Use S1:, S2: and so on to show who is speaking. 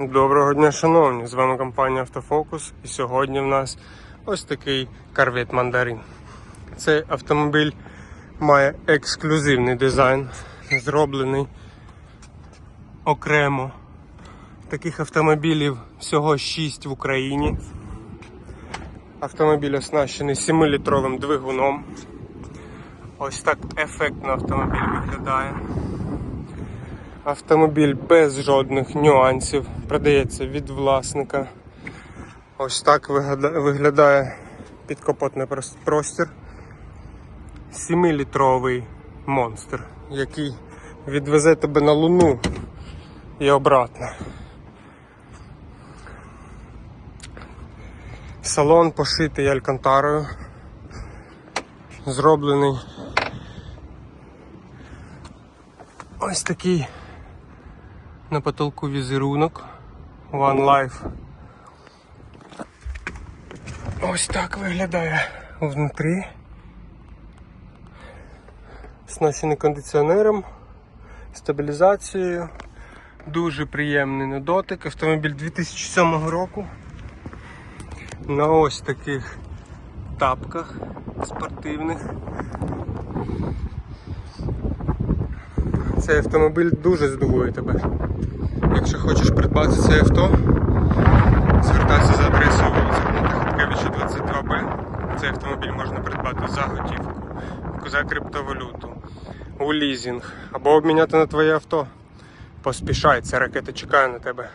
S1: Доброго дня, шановні! З вами компанія Автофокус. І сьогодні в нас ось такий Corvette Mandarin. Цей автомобіль має ексклюзивний дизайн, зроблений окремо. Таких автомобілів всього 6 в Україні. Автомобіль оснащений 7-літровим двигуном. Ось так ефектно автомобіль виглядає. Автомобіль без жодних нюансів, продається від власника. Ось так виглядає підкапотний простір. 7-літровий монстр, який відвезе тебе на Луну і обратно. Салон пошитий алькантарою, зроблений ось такий на потолку візерунок One Life. Ось так виглядає внутрі. Оснащений кондиціонером, стабілізацією. Дуже приємний на дотик. Автомобіль 2007 року. На ось таких тапках спортивних. Цей автомобіль дуже здивує тебе. Якщо хочеш придбати це авто, звертайся за адресою вулиця Гната Хаткевича 22Б. Цей автомобіль можна придбати за готівку, за криптовалюту, у лізінг або обміняти на твоє авто. Поспішай, ця ракета чекає на тебе.